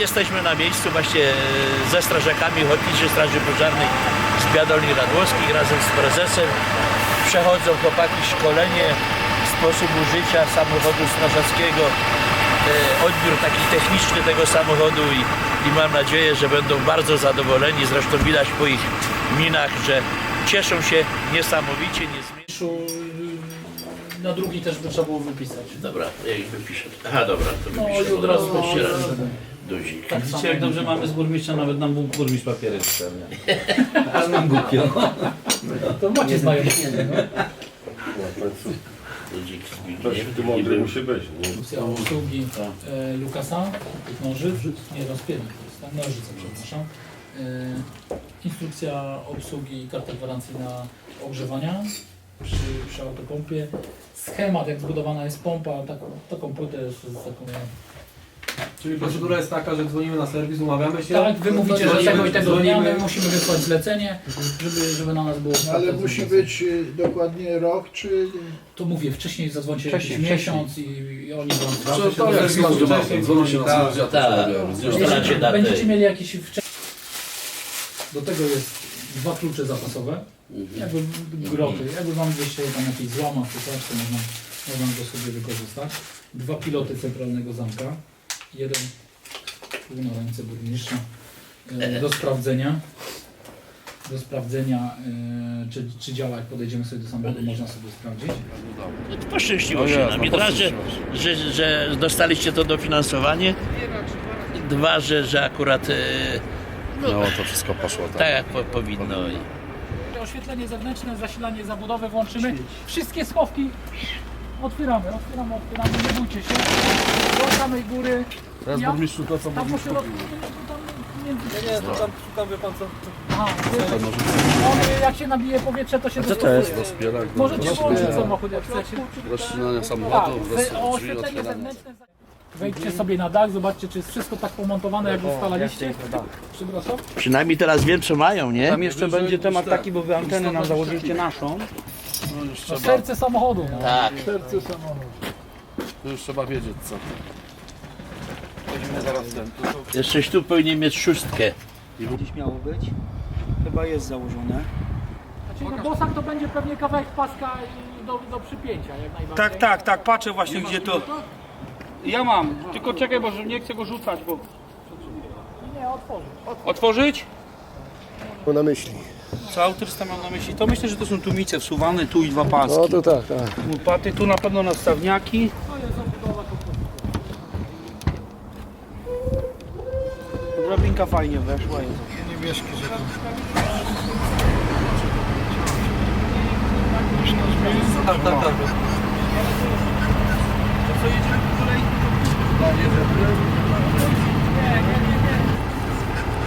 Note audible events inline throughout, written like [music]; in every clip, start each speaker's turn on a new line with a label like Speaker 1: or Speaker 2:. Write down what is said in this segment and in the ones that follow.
Speaker 1: jesteśmy na miejscu właśnie e, ze strażakami Ochotniczej Straży Pożarnej z Biadolni Radłowskich razem z prezesem. Przechodzą chłopaki szkolenie sposobu życia samochodu strażackiego, e, odbiór taki techniczny tego samochodu i, i mam nadzieję, że będą bardzo zadowoleni. Zresztą widać po ich minach, że cieszą się niesamowicie.
Speaker 2: Szu- Na drugi też by trzeba było wypisać.
Speaker 1: Dobra, ja ich wypiszę. Aha, dobra, to
Speaker 2: No
Speaker 1: wypiszę
Speaker 2: i od razu
Speaker 1: raz.
Speaker 2: No,
Speaker 1: Duzik.
Speaker 2: tak
Speaker 3: Widzicie jak dobrze mamy z burmistrza, nawet nam bu- burmistrz papiery wypełnia. [laughs] A nam głupio.
Speaker 2: To macie znajomych.
Speaker 4: Ktoś tu mądry musi być. Nie?
Speaker 2: Instrukcja obsługi e, Lukasa, nożyc, nie rozpiętych, to jest tam nożyce, przepraszam. E, instrukcja obsługi karty gwarancji na ogrzewania przy, przy autopompie. Schemat, jak zbudowana jest pompa, taką, taką płytę z, z taką...
Speaker 5: Czyli procedura jest taka, że dzwonimy na serwis, umawiamy się.
Speaker 2: Tak, wy mówicie, że
Speaker 5: dzwonimy,
Speaker 2: tego i tego dnia
Speaker 5: dzwonimy.
Speaker 2: my musimy wysłać zlecenie, żeby, żeby na nas było
Speaker 6: No, ale musi być y, dokładnie rok, czy
Speaker 2: To mówię, wcześniej zadzwońcie
Speaker 5: Wcześniej,
Speaker 2: jakiś miesiąc i, i oni wam
Speaker 5: do serwisu wcześniej dzwoni, tak.
Speaker 1: Tak, ustalacie
Speaker 2: Jeśli
Speaker 1: datę.
Speaker 2: będziecie mieli jakieś wcześniej... Do tego jest dwa klucze zapasowe, jakby groty, jakby wam gdzieś się tam jakiś złamał czy coś, to można, można go sobie wykorzystać. Dwa piloty centralnego zamka, jeden tu na ręce burmistrza, do sprawdzenia. Do sprawdzenia, e, czy, czy działa, jak podejdziemy sobie do samochodu, można sobie sprawdzić.
Speaker 1: Poszczęściło się nam. I raz, że, że, że dostaliście to dofinansowanie. Dwa, że, że akurat e,
Speaker 4: No to wszystko poszło
Speaker 1: tak jak po, powinno. I-
Speaker 2: Oświetlenie zewnętrzne, zasilanie zabudowy włączymy. Wszystkie schowki otwieramy, otwieramy, otwieramy, nie bójcie się. Do samej góry.
Speaker 4: Teraz
Speaker 2: Ja-
Speaker 4: burmistrzu to co
Speaker 2: Tam po środku, tam między...
Speaker 5: Nie, to tam szukam, wie pan co.
Speaker 2: Aha, on jak się nabije powietrze, to się dostosuje.
Speaker 4: Rozpierak,
Speaker 2: Możecie włączyć samochód, jak chcecie.
Speaker 4: rozcinania
Speaker 2: Tak,
Speaker 4: samochodu,
Speaker 2: wy-
Speaker 4: roz-
Speaker 2: o
Speaker 4: drzwi
Speaker 2: oświetlenie zewnętrzne. Wejdźcie sobie na dach, zobaczcie, czy jest wszystko tak pomontowane, jak ustalaliście. Przepraszam.
Speaker 1: Przynajmniej teraz wiem, co mają, nie?
Speaker 7: Tam jeszcze będzie temat taki, bo wy antenę nam założyliście naszą.
Speaker 2: To serce samochodu. No.
Speaker 1: Tak.
Speaker 6: serce samochodu?
Speaker 4: To już trzeba wiedzieć co.
Speaker 7: Weźmy zaraz ten. Tu są-
Speaker 1: Jeszcze tu powinien mieć szóstkę.
Speaker 7: Gdzieś miało być. Chyba jest założone.
Speaker 2: Znaczy, no bosak to będzie pewnie kawałek paska i do, do przypięcia, jak najbardziej.
Speaker 7: Tak, tak, tak, patrzę właśnie gdzie to. Ja mam, tylko czekaj, bo nie chcę go rzucać, bo.
Speaker 2: Nie, otworzy.
Speaker 7: Otworzyć?
Speaker 6: Na myśli.
Speaker 7: Co autorista mam na myśli? To myślę, że to są tumice wsuwane, tu i dwa paski.
Speaker 6: No to tak, tak.
Speaker 7: Łopaty, tu na pewno nastawniaki. Drabinka fajnie weszła.
Speaker 6: Niebieski.
Speaker 5: Tak, tak, tak.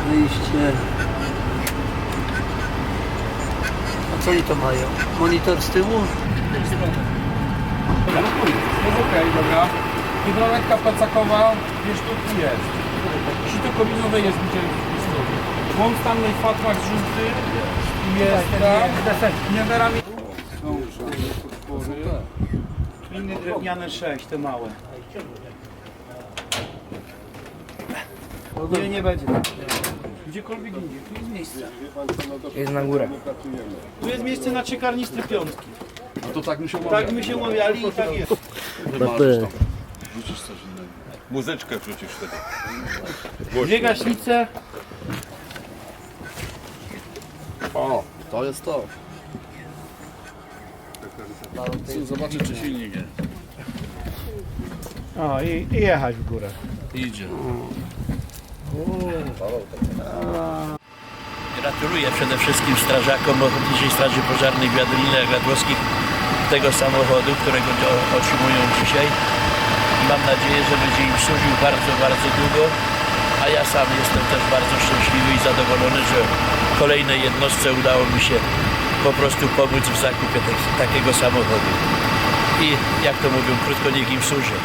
Speaker 8: Wyjście. A co oni to mają? Monitor z tyłu?
Speaker 5: Jest okej, dobra. Hydroletka placakowa, wiesz tu tu jest. Sito kominowe jest gdzie Łąk Stanley Fatmax żółty. Jest, tak. Niewerami.
Speaker 7: Inne drewniane 6, te małe. Nie, nie będzie. Gdziekolwiek indziej, tu jest miejsce.
Speaker 8: Jest na górę.
Speaker 7: Tu jest miejsce na trzy karnistry piątki.
Speaker 4: A to tak mi się
Speaker 7: Tak my się umawiali i tak jest.
Speaker 4: Rzucisz coś innego.
Speaker 9: Muzyczkę wrzucisz wtedy.
Speaker 7: Dwie gaśnice.
Speaker 4: O, to jest to. Zobaczę czy silnik nie.
Speaker 8: O, i, i jechać w górę.
Speaker 4: Idzie.
Speaker 1: Gratuluję przede wszystkim strażakom Ochotniczej Straży Pożarnej w Jadolinach Radłowskich tego samochodu, którego otrzymują dzisiaj. Mam nadzieję, że będzie im służył bardzo, bardzo długo, a ja sam jestem też bardzo szczęśliwy i zadowolony, że kolejnej jednostce udało mi się po prostu pomóc w zakupie te, takiego samochodu. I jak to mówią, krótko niech im służy.